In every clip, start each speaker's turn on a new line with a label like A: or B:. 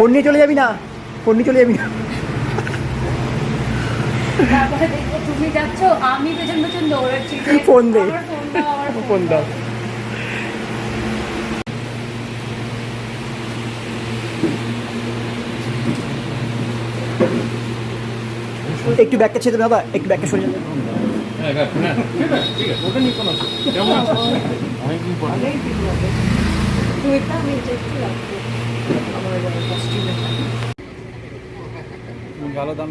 A: Phone নিয়ে চলে যাবি না। ফোন নিয়ে চলে যাবি না।
B: তুমি যাচ্ছ আমি পেছন পেছন দৌড়াচ্ছি।
A: ফোন দে।
B: ফোন দাও আমার ফোন
A: ফোন দাও। একটু ব্যাগটা ছেড়ে বাবা। একটু ব্যাগটা সরে যাবে।
C: হ্যাঁ ভালো দাম।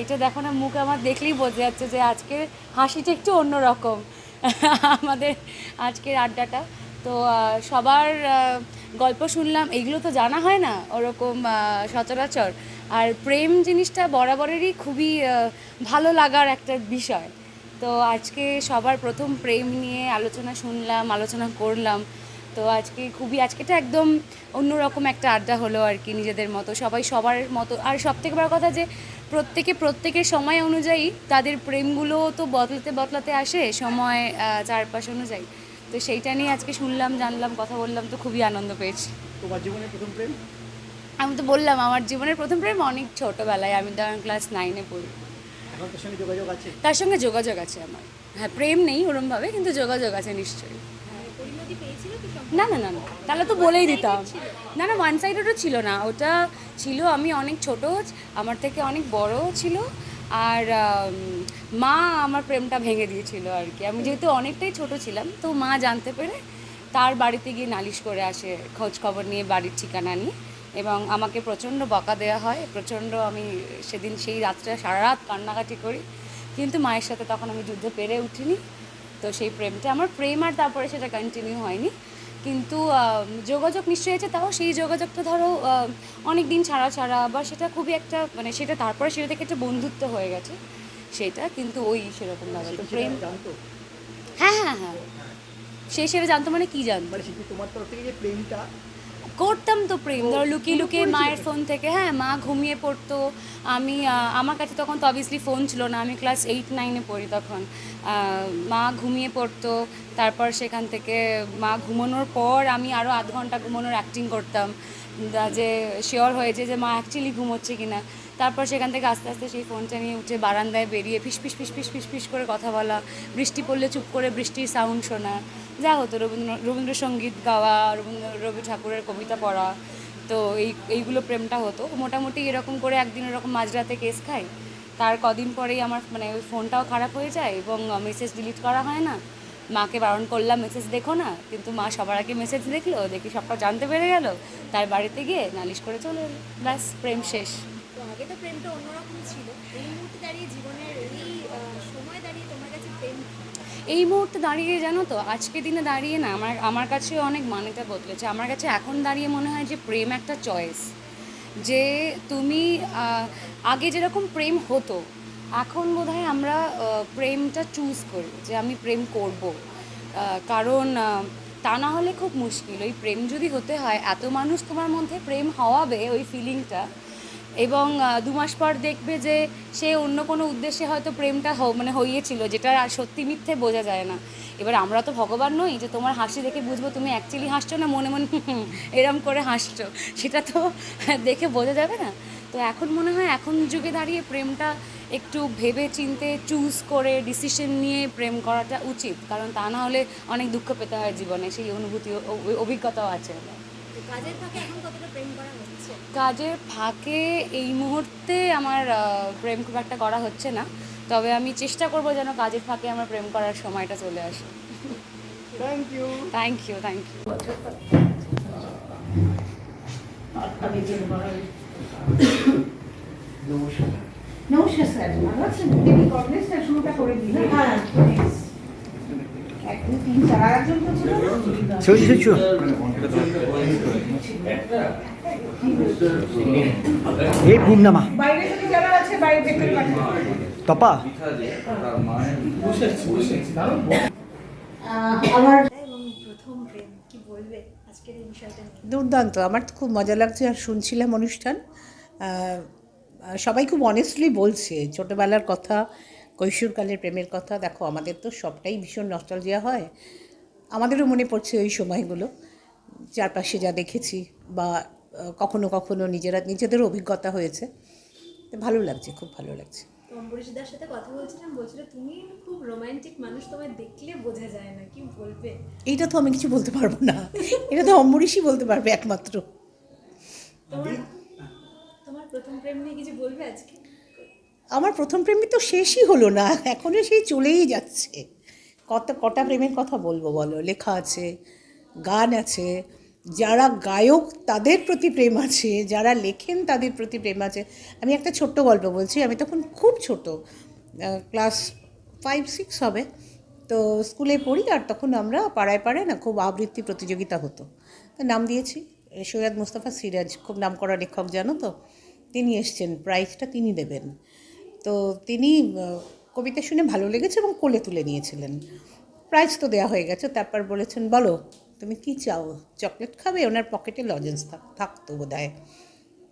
B: এইটা দেখো না, মুখ আমার দেখলেই বোঝা যাচ্ছে যে আজকের হাসিটা একটু অন্যরকম। আমাদের আজকের আড্ডাটা। তো সবার গল্প শুনলাম, এগুলো তো জানা হয় না ওরকম সচরাচর। আর প্রেম জিনিসটা বরাবরেরই খুবই ভালো লাগার একটা বিষয়। তো আজকে সবার প্রথম প্রেম নিয়ে আলোচনা শুনলাম, আলোচনা করলাম। তো আজকে খুবই আজকেটা একদম অন্যরকম একটা আড্ডা হলো আর কি নিজেদের মতো। সবাই সবার মতো। আর সব থেকে বড় কথা যে, প্রত্যেকে প্রত্যেকের সময় অনুযায়ী তাদের প্রেমগুলো তো বদলাতে বদলাতে আসে সময় চারপাশ অনুযায়ী। তো সেইটা নিয়ে আজকে শুনলাম জানলাম কথা বললাম তো খুবই আনন্দ পেয়েছি।
A: তোমার প্রথম প্রেম?
B: আমি তো বললাম আমার জীবনের প্রথম প্রেম অনেক ছোটোবেলায় আমি তখন ক্লাস নাইনে পড়ি।
A: এখন যোগাযোগ আছে?
B: তার সঙ্গে যোগাযোগ আছে আমার। হ্যাঁ প্রেম নেই ওরমভাবে কিন্তু যোগাযোগ আছে নিশ্চয়ই। না না না না তাহলে তো বলেই দিতাম। না না ওয়ান সাইডেরও ছিল না। ওটা ছিল আমি অনেক ছোট আমার থেকে অনেক বড় ছিল। আর মা আমার প্রেমটা ভেঙে দিয়েছিল আর কি। আমি যেহেতু অনেকটাই ছোট ছিলাম, তো মা জানতে পেরে তার বাড়িতে গিয়ে নালিশ করে আসে, খোঁজ খবর নিয়ে, বাড়ির ঠিকানা নিয়ে। এবং আমাকে প্রচণ্ড বকা দেওয়া হয়, প্রচণ্ড আমি সেদিন সেই রাত্রে সারা রাত কান্নাকাটি করি। কিন্তু মায়ের সাথে তখন আমি যুদ্ধে পেরে উঠিনি। তো সেই প্রেমটা, আমার প্রেম আর তারপরে সেটা কন্টিনিউ হয়নি। কিন্তু যোগাযোগ নিশ্চয়ই আছে। তাও সেই যোগাযোগটা ধরো অনেক দিন ছাড়া ছাড়া বা সেটা খুবই একটা মানে সেটা তারপরে সেটা থেকে একটা বন্ধুত্ব হয়ে গেছে। সেটা কিন্তু ওই সেরকম লাগে তো প্রেম হ্যাঁ হ্যাঁ হ্যাঁ। সে সেটা জানতো মানে কি জানতো?
A: মানে তোমার তরফ থেকে যে প্রেমটা?
B: করতাম তো প্রেম। ধরো লুকিয়ে লুকিয়ে মায়ের ফোন থেকে হ্যাঁ মা ঘুমিয়ে পড়তো। আমি আমার কাছে তখন তো অবভিয়াসলি ফোন ছিল না। আমি ক্লাস এইট নাইনে পড়ি তখন। মা ঘুমিয়ে পড়তো। তারপর সেখান থেকে মা ঘুমানোর পর আমি আরও আধ ঘণ্টা ঘুমানোর অ্যাক্টিং করতাম। যে শিওর হয়েছে যে মা অ্যাকচুয়ালি ঘুমোচ্ছে কিনা। তারপর সেখান থেকে আস্তে আস্তে সেই ফোনটা নিয়ে উঠে বারান্দায় বেরিয়ে ফিস ফিস ফিস ফিস ফিস ফিস করে কথা বলা। বৃষ্টি পড়লে চুপ করে বৃষ্টির সাউন্ড শোনা। যা হতো, রবীন্দ্র, রবীন্দ্রসঙ্গীত গাওয়া, রবীন্দ্র, রবি ঠাকুরের কবিতা পড়া। তো এই, এইগুলো প্রেমটা হতো। মোটামুটি এরকম করে একদিন এরকম মাঝরাতে কেস খাই তার কদিন পরেই আমার মানে ওই ফোনটাও খারাপ হয়ে যায় এবং মেসেজ ডিলিট করা হয় না। মাকে বারণ করলাম মেসেজ দেখো না? কিন্তু মা সবার আগে মেসেজ দেখল দেখি সবটা জানতে পেরে গেল। তার বাড়িতে গিয়ে নালিশ করে চলে এলো। ব্যাস প্রেম শেষ।
D: আগে তো প্রেমটা অন্যরকম ছিল। এই মুহূর্তে দাঁড়িয়ে জীবনের এই সময় দাঁড়িয়ে তোমার কাছে প্রেম
B: এই মুহূর্তে দাঁড়িয়ে জানো তো আজকে দিনে দাঁড়িয়ে না আমার আমার কাছে অনেক মানেটা বদলেছে। আমার কাছে এখন দাঁড়িয়ে মনে হয় যে প্রেম একটা চয়েস যে তুমি আগে যেরকম প্রেম হতো এখন বোধহয় আমরা প্রেমটা চুজ করি, যে আমি প্রেম করব। কারণ তা না হলে খুব মুশকিল। ওই প্রেম যদি হতে হয়, এত মানুষ তোমার মধ্যে প্রেম হওয়াবে ওই ফিলিংটা এবং দু মাস পর দেখবে যে সে অন্য কোনো উদ্দেশ্যে হয়তো প্রেমটা মানে হইয়েছিল, যেটা সত্যি মিথ্যে বোঝা যায় না। এবার আমরা তো ভগবান নই যে তোমার হাসি দেখে বুঝব তুমি অ্যাকচুয়ালি হাসছো না মনে মনে এরম করে হাসছো। সেটা তো দেখে বোঝা যাবে না। তো এখন মনে হয়, এখন যুগে দাঁড়িয়ে প্রেমটা একটু ভেবে চিনতে চুজ করে ডিসিশন নিয়ে প্রেম করাটা উচিত। কারণ তা না হলে অনেক দুঃখ পেতে হয় জীবনে সেই অনুভূতি অভিজ্ঞতাও আছে
D: কাজের ফাঁকে এখন কতটা প্রেম করা হচ্ছে?
B: কাজের ফাঁকে এই মুহূর্তে আমার প্রেম খুব একটা করা হচ্ছে না। তবে আমি চেষ্টা করব যেন কাজের ফাঁকে আমার প্রেম করার সময়টা চলে আসে।
A: Thank you
B: thank you thank you
E: নমস্কার। স্যার ভালো তো
A: এই পূর্ণামা। তপা।
E: দুর্দান্ত, আমার তো খুব মজা লাগছে আর শুনছিলাম অনুষ্ঠান। সবাই খুব অনেস্টলি বলছে ছোটোবেলার কথা কৈশোরকালের প্রেমের কথা দেখো আমাদের তো সবটাই ভীষণ নস্টালজিয়া হয়। আমাদেরও মনে পড়ছে ওই সময়গুলো চারপাশে যা দেখেছি বা কখনো কখনো নিজেরা নিজেদেরও অভিজ্ঞতা হয়েছে। ভালো লাগছে খুব ভালো লাগছে।
D: অম্বরীশদার সাথে কথা বলছিলাম বলছিল তুমি খুব রোমান্টিক মানুষ তোমায় দেখলে বোঝা যায় না কি বলবে?
E: এইটা তো আমি কিছু বলতে পারব না এটা তো অম্বরীশই বলতে পারবে একমাত্র।
D: প্রথম প্রেম নিয়ে কিছু বলবে আজকে?
E: আমার প্রথম প্রেমই তো শেষই হলো না এখনও সেই চলেই যাচ্ছে। কত, কটা প্রেমের কথা বলব বলো? লেখা আছে, গান আছে, যারা গায়ক তাদের প্রতি প্রেম আছে, যারা লেখেন তাদের প্রতি প্রেম আছে। আমি একটা ছোট্ট গল্প বলছি, আমি তখন খুব ছোট ক্লাস ফাইভ সিক্স হবে। তো স্কুলে পড়ি আর তখন আমরা পাড়ায় পাড়ায় না খুব আবৃত্তি প্রতিযোগিতা হতো। নাম দিয়েছি, সৈয়দ মুস্তাফা সিরাজ, খুব নামকরা লেখক, জানো তো? তিনি এসছেন, প্রাইজটা তিনি দেবেন। তো তিনি কবিতা শুনে ভালো লেগেছে এবং কোলে তুলে নিয়েছিলেন। প্রাইজ তো দেওয়া হয়ে গেছে, তারপর বলেছেন, বলো, তুমি কি চাও? চকলেট খাবে? ওনার পকেটে লজেন্স থাক, থাকতো বোধ হয়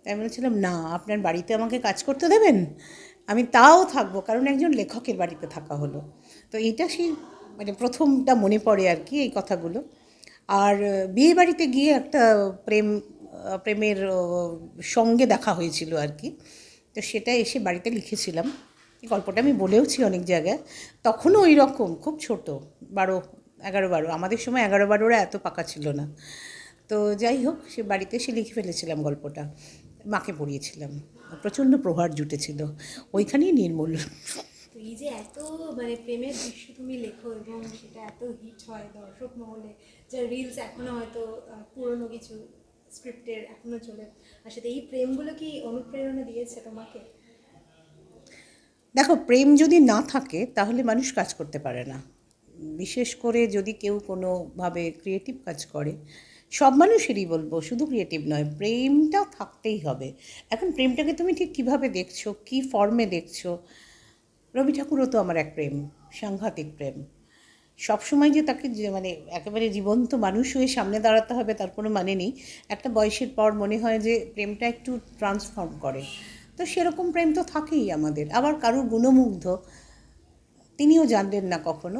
E: আমি বলেছিলাম, না, আপনার বাড়িতে আমাকে কাজ করতে দেবেন? আমি তাও থাকব, কারণ একজন লেখকের বাড়িতে থাকা হলো। তো এইটা সেই মানে প্রথমটা মনে পড়ে আর কি এই কথাগুলো। আর বিয়ে বাড়িতে গিয়ে একটা প্রেম প্রেমের সঙ্গে দেখা হয়েছিল আর কি। তো সেটা এসে বাড়িতে লিখেছিলাম। এই গল্পটা আমি বলেওছি অনেক জায়গায়। তখনও ওই রকম খুব ছোট, বারো, এগারো, বারো। আমাদের সময় এগারো, বারোরা এত পাকা ছিল না। তো যাই হোক, সে বাড়িতে এসে লিখে ফেলেছিলাম গল্পটা। মাকে পড়িয়েছিলাম। প্রচণ্ড প্রহার জুটেছিল। ওইখানেই নির্মূল।
D: এই যে এত মানে প্রেমের দৃশ্য তুমি লেখো এবং সেটা এত হিট হয় দর্শক মহলে, যা রিলস এখনও হয়তো পুরনো কিছু স্ক্রিপ্টের এখনও চলে। আর সাথে এই প্রেমগুলো কি অনুপ্রেরণা দিয়েছে তোমাকে?
E: দেখো, প্রেম যদি না থাকে, তাহলে মানুষ কাজ করতে পারে না। বিশেষ করে যদি কেউ কোনোভাবে ক্রিয়েটিভ কাজ করে, সব মানুষেরই বলব, শুধু ক্রিয়েটিভ নয়, প্রেমটা থাকতেই হবে। এখন প্রেমটাকে তুমি ঠিক কীভাবে দেখছ, কী ফর্মে দেখছ? রবি ঠাকুরও তো আমার এক প্রেম, সাংঘাতিক প্রেম। সবসময় যে তাকে মানে একেবারে জীবন্ত মানুষ হয়ে সামনে দাঁড়াতে হবে তার কোনো মানে নেই। একটা বয়সের পর মনে হয় যে প্রেমটা একটু ট্রান্সফর্ম করে। তো সেরকম প্রেম তো থাকেই আমাদের। আবার কারুর গুণমুগ্ধ তিনিও জানলেন না কখনো।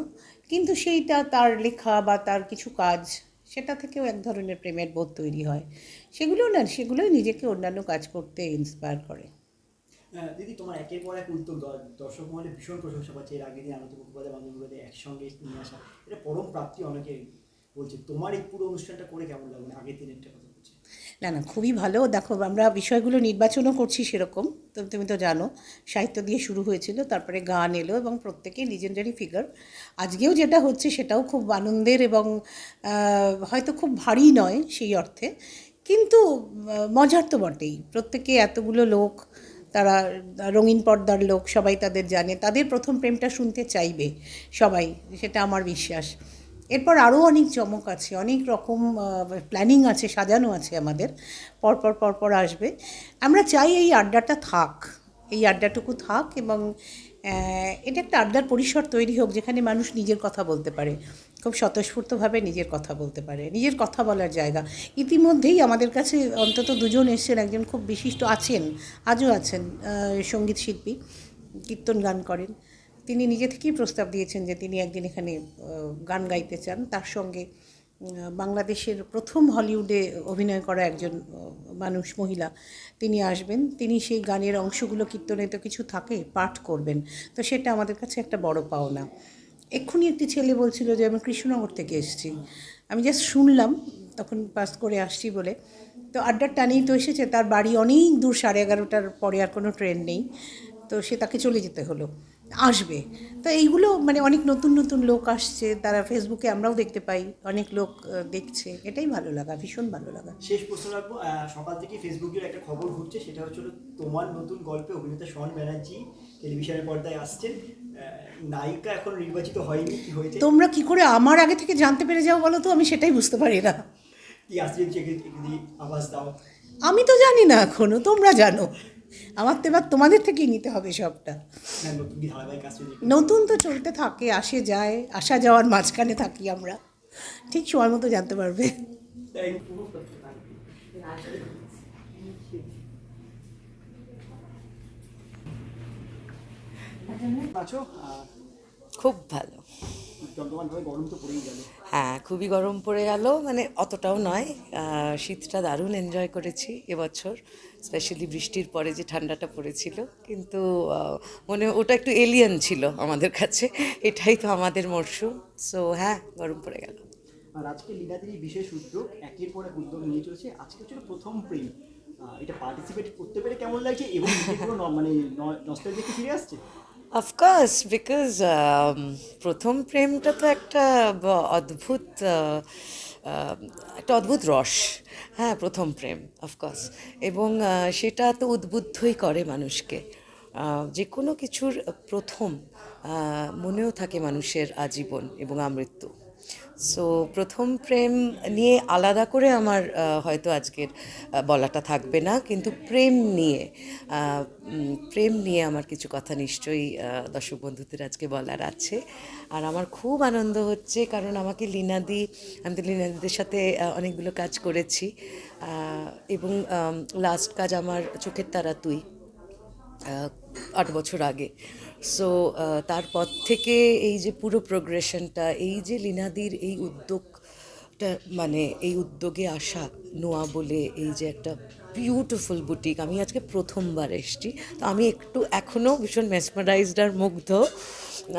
E: কিন্তু সেইটা তার লেখা বা তার কিছু কাজ, সেটা থেকেও এক ধরনের প্রেমের বোধ তৈরি হয়। সেগুলো না, সেগুলোই নিজেকে অন্যান্য কাজ করতে ইন্সপায়ার করে।
A: দিদি, তোমার একের পর এক উদ্যোগ দর্শক মহলে ভীষণ প্রশংসা পাচ্ছে। এর আগের দিন আনন্দ মুখোপাধ্যায় বান্ধব মুখোপাধ্যায় একসঙ্গে নিয়ে আসা, এটা পরম প্রাপ্তি অনেকে বলছে। তোমার এই পুরো অনুষ্ঠানটা করে কেমন লাগবে মানে আগের দিনেরটা কথা বলছি।
E: না না, খুবই ভালো। দেখো, আমরা বিষয়গুলো নির্বাচনও করছি সেরকম। তো তুমি তো জানো, সাহিত্য দিয়ে শুরু হয়েছিল, তারপরে গান এলো এবং প্রত্যেকেই লিজেন্ডারি ফিগার আজকেও যেটা হচ্ছে সেটাও খুব আনন্দের এবং হয়তো খুব ভারী নয় সেই অর্থে। কিন্তু মজার তো বটেই। প্রত্যেকে এতগুলো লোক তারা রঙিন পর্দার লোক, সবাই তাদের জানে। তাদের প্রথম প্রেমটা শুনতে চাইবে সবাই, সেটা আমার বিশ্বাস। এরপর আরও অনেক চমক আছে, অনেক রকম প্ল্যানিং আছে, সাজানো আছে আমাদের। পরপর পরপর আসবে। আমরা চাই এই আড্ডাটা থাক, এই আড্ডাটুকু থাক এবং এটা একটা আড্ডার পরিসর তৈরি হোক যেখানে মানুষ নিজের কথা বলতে পারে। খুব স্বতঃস্ফূর্তভাবে নিজের কথা বলতে পারে, নিজের কথা বলার জায়গা। ইতিমধ্যেই আমাদের কাছে অন্তত দুজন এসছেন, একজন খুব বিশিষ্ট আছেন, আজও আছেন সংগীত শিল্পী, কীর্তন গান করেন। তিনি নিজে থেকেই প্রস্তাব দিয়েছেন যে তিনি একদিন এখানে গান গাইতে চান। তার সঙ্গে বাংলাদেশের প্রথম হলিউডে অভিনয় করা একজন মানুষ, মহিলা তিনি আসবেন। তিনি সেই গানের অংশগুলো, কীর্তনে তো কিছু থাকে, পাঠ করবেন। তো সেটা আমাদের কাছে একটা বড় পাওনা। এক্ষুনি একটি ছেলে বলছিল যে, আমি কৃষ্ণনগর থেকে এসেছি। আমি জাস্ট শুনলাম, তখন পাস করে আসছি বলে। তো আড্ডার টানেই তো এসেছে, তার বাড়ি অনেক দূর, সাড়ে এগারোটার পরে আর কোনো ট্রেন নেই। তো সে তাকে চলে যেতে হলো, আসবে। তো এইগুলো মানে অনেক নতুন নতুন লোক আসছে, তারা ফেসবুকে আমরাও দেখতে পাই, অনেক লোক দেখছে। এটাই ভালো লাগা, ভীষণ ভালো লাগা।
A: শেষ প্রশ্ন রাখব সকাল থেকে ফেসবুকের একটা খবর ঘুরছে, সেটা হচ্ছে তোমার নতুন গল্পে অভিনেতা শন ব্যানার্জি টেলিভিশনের পর্দায় আসছেন। নায়িকা এখন নির্বাচিত হয়নি কি হয়েছে?
E: তোমরা কি করে আমার আগে থেকে জানতে পেরে যাও বলো তো? আমি সেটাই বুঝতে পারি না।
A: কি আসছে আওয়াজ দাও?
E: আমি তো জানি না এখনও তোমরা জানো। আমার তো এবার তোমাদের থেকেই নিতে হবে সবটা।
A: নতুন দেখি।
E: নতুন তো চলতে থাকে আসে যায় আসা যাওয়ার মাঝখানে থাকি আমরা। ঠিক সময় মতো জানতে পারবে।
A: Thank you. আছো?
F: খুব ভালো। হ্যাঁ খুবই গরম পড়ে গেল মানে অতটাও নয়। শীতটা দারুণ এনজয় করেছি এবছর স্পেশালি বৃষ্টির পরে যে ঠান্ডাটা পড়েছিল। কিন্তু মনে ওটা একটু এলিয়ান ছিল আমাদের কাছে এটাই তো আমাদের মরশুম। সো হ্যাঁ গরম পড়ে গেল।
A: আর আজকে বিশেষ উদ্যোগ একের পর এক উদ্যোগ নিয়ে চলেছে। আজকে ছিল প্রথম প্রেম। এটা পার্টিসিপেট করতে পেরে কেমন লাগছে? এবং মানে ফিরে আসছে?
F: অফকোর্স বিকজ প্রথম প্রেমটা তো একটা অদ্ভুত একটা অদ্ভুত রস। হ্যাঁ প্রথম প্রেম অফকোর্স এবং সেটা তো উদ্বুদ্ধই করে মানুষকে। যে কোনো কিছুর প্রথম মনেও থাকে মানুষের আজীবন এবং আমৃত্যু। সো প্রথম প্রেম নিয়ে আলাদা করে আমার হয়তো আজকের বলাটা থাকবে না, কিন্তু প্রেম নিয়ে প্রেম নিয়ে আমার কিছু কথা নিশ্চয়ই দর্শক বন্ধুদের আজকে বলার আছে। আর আমার খুব আনন্দ হচ্ছে, কারণ আমাকে লীনাদি আমি তো লীনাদিদের সাথে অনেকগুলো কাজ করেছি এবং লাস্ট কাজ আমার চোখের তারা তুই আট বছর আগে। সো তারপর থেকে এই যে পুরো প্রোগ্রেশনটা এই যে লীনাদির এই উদ্যোগটা মানে এই উদ্যোগে আসা নোয়া বলে এই যে একটা বিউটিফুল বুটিক আমি আজকে প্রথমবার এসেছি। তো আমি একটু এখনও ভীষণ মেসমারাইজড আর মুগ্ধ।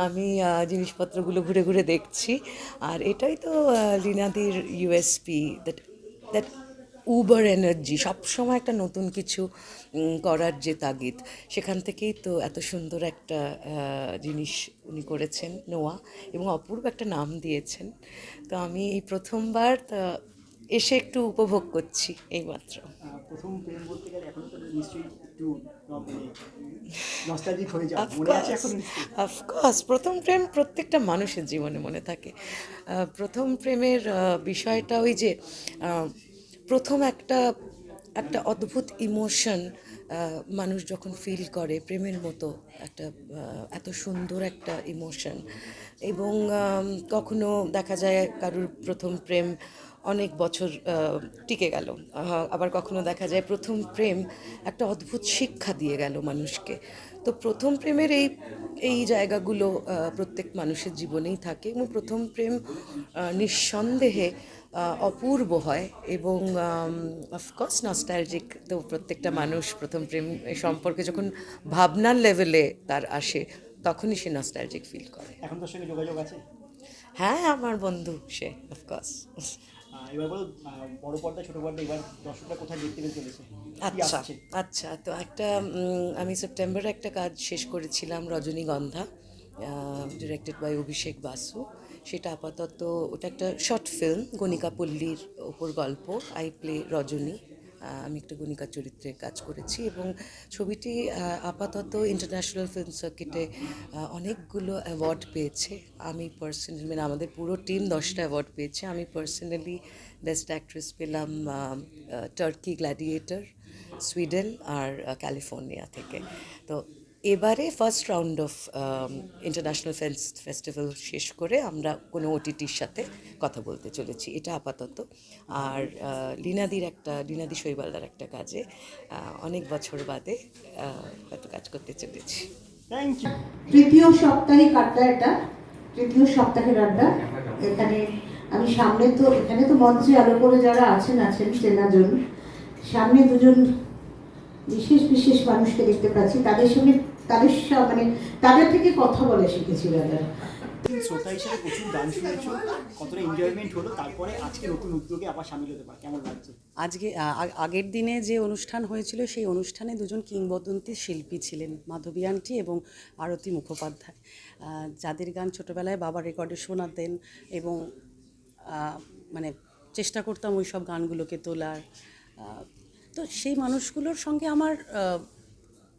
F: আমি জিনিসপত্রগুলো ঘুরে ঘুরে দেখছি। আর এটাই তো লীনাদির USP that that uber energy সবসময় একটা নতুন কিছু করার যে তাগিদ। সেখান থেকেই তো এত সুন্দর একটা জিনিস উনি করেছেন নোয়া এবং অপূর্ব একটা নাম দিয়েছেন। তো আমি এই প্রথমবার তা এসে একটু উপভোগ করছি এইমাত্র।
A: প্রথম প্রেম বলতে গেলে এখন তো নিশ্চয়ই একটু মানে নস্টালজিক হয়ে যাও মনে আছে এখন
F: অফকোর্স প্রথম প্রেম প্রত্যেকটা মানুষের জীবনে মনে থাকে। প্রথম প্রেমের বিষয়টা ওই যে প্রথম একটা একটা অদ্ভুত ইমোশন মানুষ যখন ফিল করে, প্রেমের মতো একটা এত সুন্দর একটা ইমোশন এবং কখনো দেখা যায় কারুর প্রথম প্রেম অনেক বছর টিকে গেল। আবার কখনো দেখা যায় প্রথম প্রেম একটা অদ্ভুত শিক্ষা দিয়ে গেল মানুষকে। তো প্রথম প্রেমের এই এই জায়গাগুলো প্রত্যেক মানুষের জীবনেই থাকে এবং প্রথম প্রেম নিঃসন্দেহে অপূর্ব হয় এবং অফকোর্স নস্টালজিক তো প্রত্যেকটা মানুষ প্রথম প্রেম সম্পর্কে যখন ভাবনার লেভেলে তার আসে তখনই সে নস্টালজিক ফিল করে।
A: এখন তোর সঙ্গে যোগাযোগ আছে?
F: হ্যাঁ আমার বন্ধু সে অফকোর্স
A: এবার বলো বড় পর্দা ছোট পর্দা এবার দর্শকরা কোথায় দেখতে পেতে চলেছে?
F: আচ্ছা আচ্ছা তো একটা আমি সেপ্টেম্বরে একটা কাজ শেষ করেছিলাম রজনীগন্ধা ডিরেক্টেড বাই অভিষেক বাসু। সেটা আপাতত ওটা একটা শর্ট ফিল্ম গণিকা পল্লীর ওপর গল্প আই প্লে রজনী। আমি একটা গণিকা চরিত্রে কাজ করেছি এবং ছবিটি আপাতত ইন্টারন্যাশনাল ফিল্ম সার্কিটে অনেকগুলো অ্যাওয়ার্ড পেয়েছে। আমি পার্সোনালি মানে আমাদের পুরো টিম দশটা অ্যাওয়ার্ড পেয়েছে। আমি পার্সোনালি বেস্ট অ্যাক্ট্রেস পেলাম টার্কি গ্ল্যাডিয়েটার সুইডেন আর ক্যালিফোর্নিয়া থেকে। তো এবারে first round of international festival শেষ করে আমরা কোনো ওটিটির সাথে কথা বলতে চলেছি। এটা আপাতত। আর লীনাদির একটা, লীনাদি শৈবালদার একটা কাজে অনেক বছর বাদে হয়তো কাজ করতে চলেছি।
E: তৃতীয় সাপ্তাহিক আড্ডা এটা? তৃতীয় সপ্তাহের আড্ডা এখানে আমি সামনে তো, এখানে তো মঞ্চে আলো করে যারা আছেন আছেন চেনাজন, সামনে দুজন বিশেষ বিশেষ মানুষকে দেখতে পাচ্ছি। তাদের সঙ্গে তাদের মানে তাদের থেকে কথা বলে শিখেছি দাদা
A: শ্রোতা হিসেবে প্রচুর গান শুনেছো কতটা এনজয়মেন্ট হলো তারপরে আজকে নতুন উদ্যোগে আবার সামিল হতে পার কেমন লাগছে?
G: আজকে আগের দিনে যে অনুষ্ঠান হয়েছিল সেই অনুষ্ঠানে দুজন কিংবদন্তি শিল্পী ছিলেন মাধবী আন্টি এবং আরতি মুখোপাধ্যায়। যাদের গান ছোটোবেলায় বাবা রেকর্ডে শোনাতেন এবং মানে চেষ্টা করতাম ওই সব গানগুলোকে তোলার। তো সেই মানুষগুলোর সঙ্গে আমার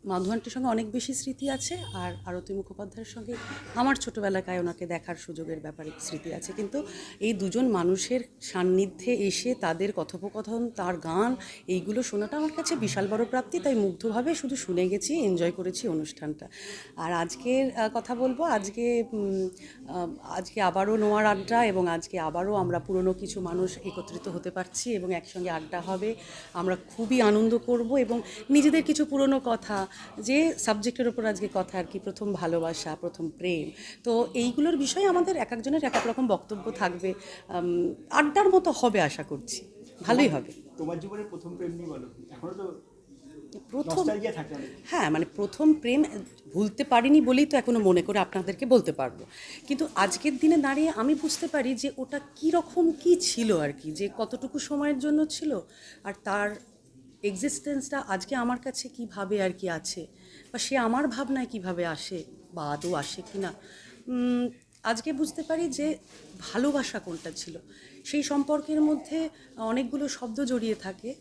G: আহ, মাধু আন্টির সঙ্গে অনেক বেশি স্মৃতি আছে আর আরতি মুখোপাধ্যায়ের সঙ্গে আমার ছোটোবেলাকায় ওনাকে দেখার সুযোগের ব্যাপারে স্মৃতি আছে। কিন্তু এই দুজন মানুষের সান্নিধ্যে এসে তাদের কথোপকথন তার গান এইগুলো শোনাটা আমার কাছে বিশাল বড় প্রাপ্তি। তাই মুগ্ধভাবে শুধু শুনে গেছি এনজয় করেছি অনুষ্ঠানটা। আর আজকের কথা বলব আজকে আজকে আবারও নোয়ার আড্ডা এবং আজকে আবারও আমরা পুরনো কিছু মানুষ একত্রিত হতে পারছি এবং একসঙ্গে আড্ডা হবে। আমরা খুবই আনন্দ করব এবং নিজেদের কিছু পুরনো কথা যে সাবজেক্টের ওপর আজকে কথা আর কি প্রথম ভালোবাসা প্রথম প্রেম তো এইগুলোর বিষয়ে আমাদের এক একজনের এক এক রকম বক্তব্য থাকবে। আড্ডার মতো হবে আশা করছি। ভালোই হবে।
A: তোমার জীবনের প্রথম প্রেম নিয়ে বলো। এখনও তো
G: প্রথম হ্যাঁ মানে প্রথম প্রেম ভুলতে পারিনি বলেই তো এখনও মনে করে আপনাদেরকে বলতে পারব। কিন্তু আজকের দিনে দাঁড়িয়ে আমি বুঝতে পারি যে ওটা কী রকম কী ছিল আর কি যে কতটুকু সময়ের জন্য ছিল আর তার এক্সিস্টেন্সটা আজকে আমার কাছে কীভাবে আর কি আছে? বা সে আমার ভাবনায় কীভাবে আসে? বা আদৌ আসে কি না? আজকে বুঝতে পারি যে ভালোবাসা কোনটা ছিল? সেই সম্পর্কের মধ্যে অনেকগুলো শব্দ জড়িয়ে থাকে।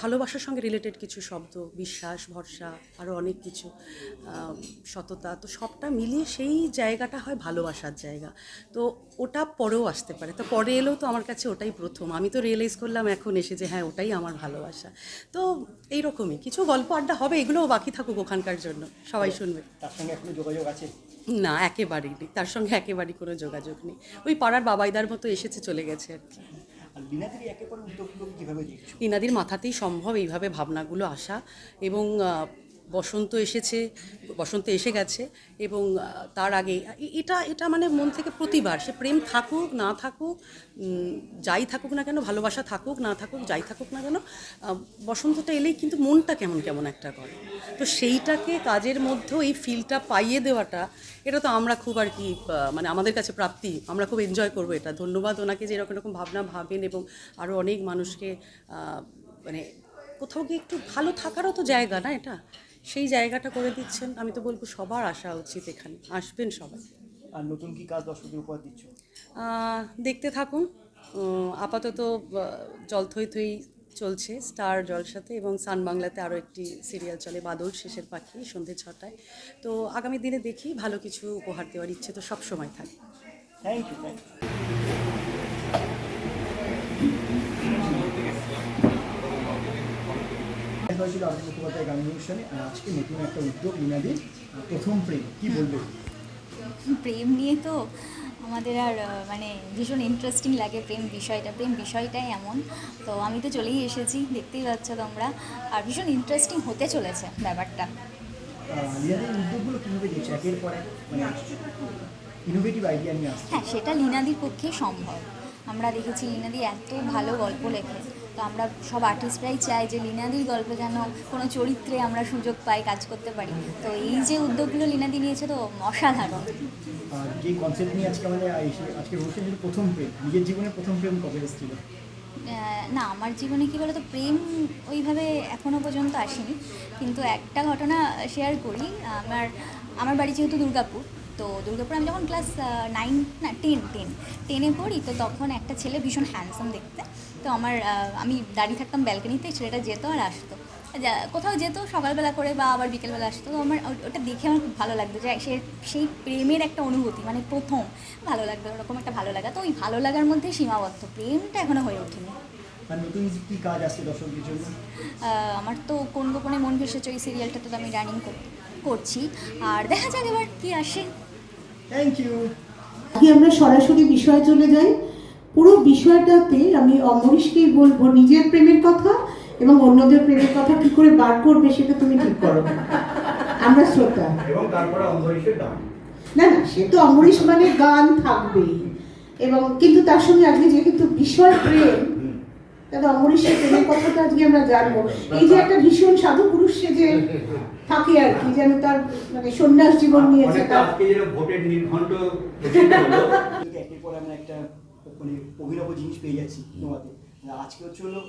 G: ভালোবাসার সঙ্গে রিলেটেড কিছু শব্দ বিশ্বাস ভরসা আরও অনেক কিছু সততা তো সবটা মিলিয়ে সেই জায়গাটা হয় ভালোবাসার জায়গা। তো ওটা পরেও আসতে পারে। তো পরে এলেও তো আমার কাছে ওটাই প্রথম। আমি তো রিয়েলাইজ করলাম এখন এসে যে হ্যাঁ ওটাই আমার ভালোবাসা। তো এইরকমই কিছু গল্প আড্ডা হবে এগুলোও বাকি থাকুক ওখানকার জন্য। সবাই শুনবে।
A: তার সঙ্গে এখনও যোগাযোগ আছে?
G: না একেবারেই নেই। তার সঙ্গে একেবারেই কোনো যোগাযোগ নেই। ওই পাড়ার বাবাইদার মতো এসেছে চলে গেছে আর কি। ইনাদির মাথাতেই সম্ভব এইভাবে ভাবনাগুলো আসা এবং বসন্ত এসেছে, বসন্ত এসে গেছে এবং তার আগে এটা এটা মানে মন থেকে প্রতিবার। সে প্রেম থাকুক, না থাকুক যাই থাকুক না কেন, ভালোবাসা থাকুক, না থাকুক, যাই থাকুক না কেন বসন্তটা এলেই কিন্তু মনটা কেমন কেমন একটা করে। তো সেইটাকে কাজের মধ্যেও এই ফিলটা পাইয়ে দেওয়াটা, এটা তো আমরা খুব আর কি মানে আমাদের কাছে প্রাপ্তি। আমরা খুব এনজয় করব এটা। ধন্যবাদ ওনাকে যে এরকম এরকম ভাবনা ভাবেন এবং আরও অনেক মানুষকে মানে কোথাও গিয়ে একটু ভালো থাকারও তো জায়গা না এটা? সেই জায়গাটা করে দিচ্ছেন আমি তো বলব সবার আসা উচিত এখানে আসবেন সবাই।
A: আর নতুন কি কাজ দর্শকদের উপহার দিচ্ছ?
G: দেখতে থাকুন আপাতত জল থই থই চলছে স্টার জলসাতে এবং সান বাংলাতে আরও একটি সিরিয়াল চলে বাদল শেষের পাখি সন্ধে ছটায়। তো আগামী দিনে দেখি ভালো কিছু উপহার দেওয়ার ইচ্ছে তো সব সময় থাকে
A: থ্যাংক ইউ থ্যাংক হয়েছিল মুখোপাধ্যায় গান অনুষ্ঠানে আর আজকে নতুন একটা উদ্যোগ মিনাদির প্রথম প্রেম কি বলবে
H: প্রেম নিয়ে তো আমাদের আর মানে ভীষণ ইন্টারেস্টিং লাগে প্রেম বিষয়টা। প্রেম বিষয়টাই এমন। তো আমি তো চলেই এসেছি দেখতেই পাচ্ছ তোমরা। আর ভীষণ ইন্টারেস্টিং হতে চলেছে ব্যাপারটা।
A: উদ্যোগগুলো কীভাবে দেখছ একের পর মানে ইনোভেটিভ আইডিয়া নিয়ে
H: হ্যাঁ সেটা লীনাদির পক্ষে সম্ভব। আমরা দেখেছি লীনাদি এত ভালো গল্প লেখে। তো আমরা সব আর্টিস্টরাই চাই যে লীনাদির গল্প যেন কোনো চরিত্রে আমরা সুযোগ পাই কাজ করতে পারি। তো এই যে উদ্যোগগুলো লীনাদি নিয়েছে তো অসাধারণ।
A: যে কনসেপ্ট নিয়ে আজকে আমাদের আজকে প্রথম প্রেম নিজের জীবনের প্রথম প্রেম কবে এসেছিল?
H: না আমার জীবনে কী বলতো প্রেম ওইভাবে এখনও পর্যন্ত আসেনি। কিন্তু একটা ঘটনা শেয়ার করি আমার আমার বাড়ি যেহেতু দুর্গাপুর তো দুর্গাপুর আমি যখন ক্লাস নাইন না টেন টেন টেনে পড়ি তো তখন একটা ছেলে ভীষণ হ্যান্ডসাম দেখতে। তো আমার আমি দাঁড়িয়ে থাকতাম ব্যালকনিতে ছেলেটা যেত আর আসতো। কোথাও যেত সকালবেলা করে বা আবার বিকেলবেলা আসতো তো আমার ওটা দেখে আমার খুব ভালো লাগতো যে সে সেই প্রেমের একটা অনুভূতি মানে প্রথম ভালো লাগতো ওরকম একটা ভালো লাগা। তো ওই ভালো লাগার মধ্যে সীমাবদ্ধ প্রেমটা এখনও হয়ে ওঠেনি। আমার তো কোন গোপনে মন ভেসেছে ওই সিরিয়ালটা তো আমি রানিং করছি আর দেখা যাক এবার কি আসে।
A: থ্যাংক ইউ
E: আমরা সরাসরি বিষয়ে চলে যাই? পুরো বিষয়টাতে আমি অমরিশকেই বলব নিজের প্রেমের কথা এবং অন্যদের প্রেমের কথা কি করে বার করবে সেটা তুমি ঠিক করো। আমরা শ্রোতা।
I: এবং তারপরে অম্বরীশের দাম
E: না না সে তো অমরিশ মানে গান থাকবেই। এবং কিন্তু তার সঙ্গে আজকে যেহেতু বিষয় প্রেম তাহলে অমরিশের প্রেমের কথাটা আজকে আমরা জানব। এই যে একটা ভীষণ সাধু পুরুষ সে যে থাকে আর কি যেন তার মানে সন্ন্যাস জীবন নিয়েছে তার।
I: ভোটের নির্ঘণ্ট
A: একটা মানে অভিনব জিনিস পেয়ে যাচ্ছি তোমাতে আজকে হচ্ছে হলো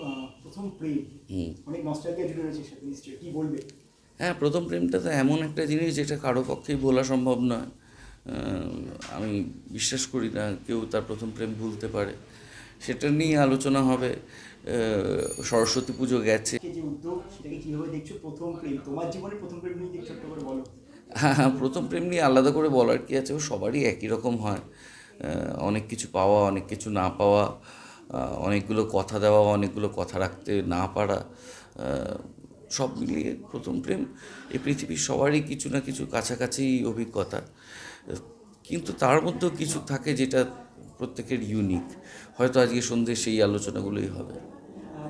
A: প্রথম প্রেম। অনেক নস্টালজিয়া জুড়ে রয়েছে সাথে নিশ্চয়ই। কি বলবে?
J: হ্যাঁ প্রথম প্রেমটা তো এমন একটা জিনিস যেটা কারও পক্ষেই বলা সম্ভব নয়। আমি বিশ্বাস করি না কেউ তার প্রথম প্রেম ভুলতে পারে। সেটা নিয়ে আলোচনা হবে। সরস্বতী পুজো গেছে। হ্যাঁ হ্যাঁ প্রথম প্রেম নিয়ে আলাদা করে বলার কি আছে? ও সবারই একই রকম হয়। অনেক কিছু পাওয়া অনেক কিছু না পাওয়া অনেকগুলো কথা দেওয়া অনেকগুলো কথা রাখতে না পারা সব মিলিয়ে প্রথম প্রেম এই পৃথিবীর সবারই কিছু না কিছু কাছাকাছি অভিজ্ঞতা। কিন্তু তার মধ্যেও কিছু থাকে যেটা প্রত্যেকের ইউনিক হয়তো আজকে সন্ধ্যে সেই আলোচনাগুলোই হবে।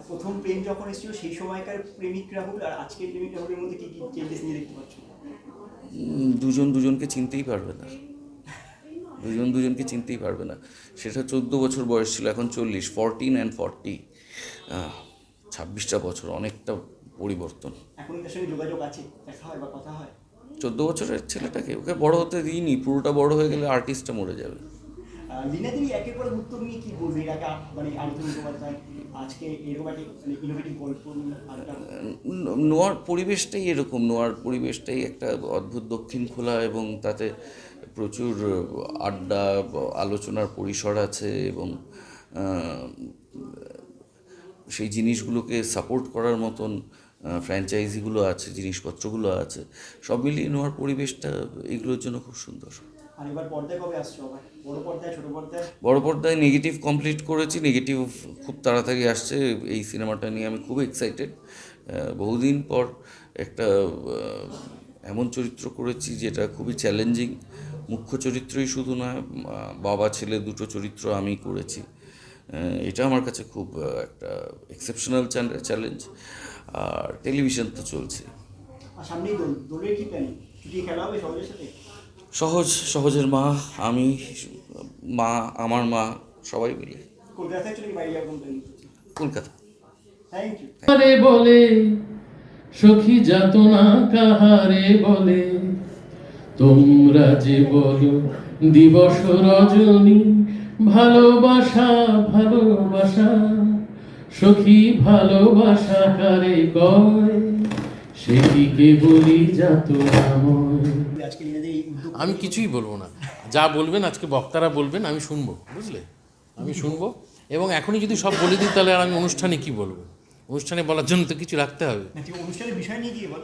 A: প্রথম প্রেম যখন এসেছিল সেই সময়কার প্রেমিক রাহুল আর আজকের প্রেমিক রাহুলের মধ্যে কি কি চেঞ্জেস নিয়ে দেখতে পাচ্ছ?
J: দুজন দুজনকে চিনতেই পারবে না। দুজন দুজনকে চিনতেই পারবে না। সেটা চোদ্দ বছর বয়স ছিল এখন চল্লিশ ফরটিন অ্যান্ড ফর্টি ছাব্বিশটা বছর অনেকটা পরিবর্তন।
A: এখন তার সঙ্গে যোগাযোগ আছে? দেখা হয় বা কথা হয়?
J: চোদ্দ বছরের ছেলেটাকে ওকে বড় হতে দিইনি পুরোটা বড় হয়ে গেলে আর্টিস্টটা মরে যাবে।
A: আহ, একের পর উত্তর নিয়ে কি বলবে? এর আগে মানে আলোচনা মুখোপাধ্যায় আজকে এরকম একটা ইনোভেটিভ গল্প নিয়ে আরেকটা
J: ন- নোয়ার পরিবেশটাই এরকম নোয়ার পরিবেশটাই একটা অদ্ভুত দক্ষিণ খোলা এবং তাতে প্রচুর আড্ডা আলোচনার পরিসর আছে এবং সেই জিনিসগুলোকে সাপোর্ট করার মতন ফ্র্যাঞ্চাইজিগুলো আছে জিনিসপত্রগুলো আছে সব মিলিয়ে নেওয়ার পরিবেশটা এগুলোর জন্য খুব সুন্দর।
A: বড় পর্দায়
J: নেগেটিভ কমপ্লিট করেছি নেগেটিভ খুব তাড়াতাড়ি আসছে এই সিনেমাটা নিয়ে আমি খুব এক্সাইটেড বহুদিন পর একটা এমন চরিত্র করেছি যেটা খুবই চ্যালেঞ্জিং মুখ্য চরিত্রই শুধু নয় বাবা ছেলে দুটো চরিত্র আমি করেছি। এটা আমার কাছে খুব একটা এক্সেপশনাল চ্যালেঞ্জ আর টেলিভিশন তো চলছে।
A: আর সামনেই দোল। দোলের কি প্ল্যানিং ছুটি খেলা হবে সহজের সাথে?
J: সহজ সহজের মা আমি মা আমার মা সবাই মিলে। কলকাতা।
C: বলে সখী যাতনা কাহারে বলে। তোমরা যে বলো, দিবস রজনী, ভালোবাসা ভালোবাসা, সখী ভালোবাসা কারে কয়? সে কি
A: দেবী এই উদ্যোগ
C: আমি কিছুই বলব না। যা বলবেন, আজকে বক্তারা বলবেন, আমি শুনব, বুঝলে? আমি শুনব, এবং এখনই যদি সব বলে দিই, তাহলে আর আমি অনুষ্ঠানে কি বলব? অনুষ্ঠানে বলার জন্য তো কিছু রাখতে হবে।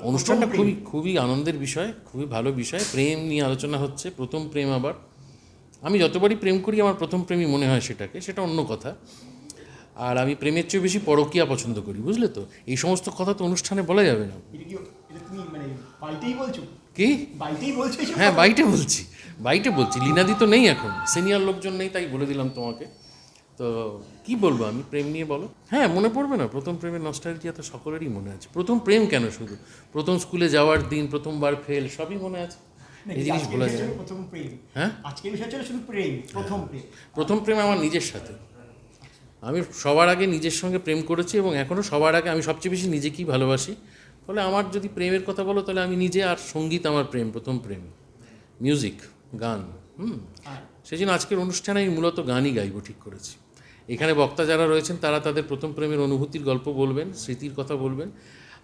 C: অনুষ্ঠানটা খুবই খুবই আনন্দের বিষয় খুবই ভালো বিষয়। প্রেম নিয়ে আলোচনা হচ্ছে প্রথম প্রেম আবার। আমি যতবারই প্রেম করি আমার প্রথম প্রেমই মনে হয় সেটাকে সেটা অন্য কথা। আর আমি প্রেমের চেয়ে বেশি পরকীয়া পছন্দ করি বুঝলে তো? এই সমস্ত কথা তো অনুষ্ঠানে বলা যাবে না।
A: কি মানে
C: হ্যাঁ বাইটে বলছি। বাইটে বলছি। লীনাদি তো নেই এখন। সিনিয়র লোকজন নেই তাই বলে দিলাম তোমাকে। তো কি বলব? আমি প্রেম নিয়ে বলো। হ্যাঁ মনে পড়বে না? প্রথম প্রেমের নস্টালজিয়া তো সকলেরই মনে আছে। প্রথম প্রেম কেন শুধু? প্রথম স্কুলে যাওয়ার দিন প্রথমবার ফেল সবই মনে আছে। এই জিনিস ভোলা যায়।
A: প্রথম প্রেম।
C: হ্যাঁ?
A: আজকের শুধু প্রেম প্রথম প্রেম।
C: প্রথম প্রেম আমার নিজের সাথে। আমি সবার আগে নিজের সঙ্গে প্রেম করেছি এবং এখনও সবার আগে আমি সবচেয়ে বেশি নিজেকেই ভালোবাসি। ফলে আমার যদি প্রেমের কথা বলো তাহলে আমি নিজে আর সংগীত আমার প্রেম প্রথম প্রেম। মিউজিক গান হুম? সেই জন্য আজকের অনুষ্ঠানে আমি মূলত গানই গাইবো ঠিক করেছি। এখানে বক্তা যারা রয়েছেন তারা তাদের প্রথম প্রেমের অনুভূতির গল্প বলবেন স্মৃতির কথা বলবেন।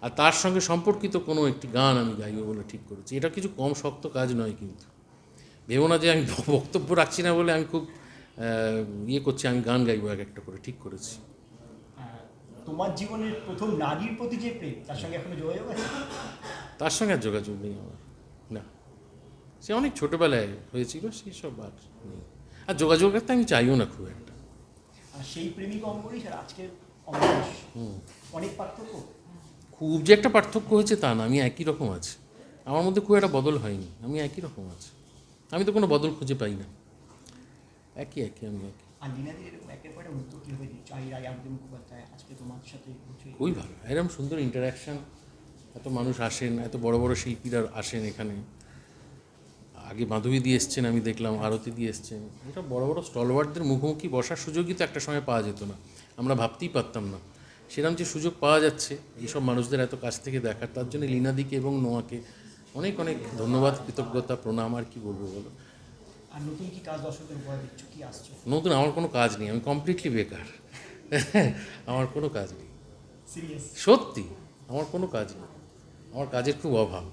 C: আর তার সঙ্গে সম্পর্কিত কোনো একটি গান আমি গাইবো বলে ঠিক করেছি। এটা কিছু কম শক্ত কাজ নয় কিন্তু। ভেবো না যে আমি বক্তব্য রাখছি না বলে আমি খুব ইয়ে করছি আমি গান গাইবো এক একটা করে ঠিক করেছি।
A: তোমার জীবনের প্রথম নারীর প্রতি যে প্রেম তার সঙ্গে এখনও যোগাযোগ আছে?
C: তার সঙ্গে আর যোগাযোগ নেই আমার। না। সে অনেক ছোটোবেলায় হয়েছিল সেই সব আর নেই। আর যোগাযোগ রাখতে আমি চাইও না খুব একটা।
A: আর সেই প্রেমিক অম্বরীশ আর আজকের অম্বরীশ অনেক পার্থক্য।
C: খুব যে একটা পার্থক্য হয়েছে তা না আমি একই রকম আছি। আমার মধ্যে খুব একটা বদল হয়নি আমি একই রকম আছি। আমি তো কোনো বদল খুঁজে পাই না। একই একই আমি একই। খুবই ভালো। এরকম সুন্দর ইন্টারাকশান এত মানুষ আসেন এত বড় বড় শিল্পীরা আসেন এখানে। আগে মাধবী দিয়ে এসছেন আমি দেখলাম আরতি দিয়ে এসছেন। এটা বড় বড় স্টলওয়ার্ডদের মুখোমুখি বসার সুযোগই তো একটা সময় পাওয়া যেত না। আমরা ভাবতেই পারতাম না। সেরকম যে সুযোগ পাওয়া যাচ্ছে এইসব মানুষদের এত কাছ থেকে দেখার তার জন্য লীনাদিকে এবং নোয়াকে অনেক অনেক ধন্যবাদ কৃতজ্ঞতা প্রণাম আর কি বলব বলো?
A: আর নতুন কি কাজ দর্শকদের উপহার দিচ্ছ? কি আসছো?
C: নতুন আমার কোনো কাজ নেই আমি কমপ্লিটলি বেকার। আমার কোনো কাজ নেই। সত্যি আমার কোনো কাজ নেই। আমার কাজের খুব অভাব।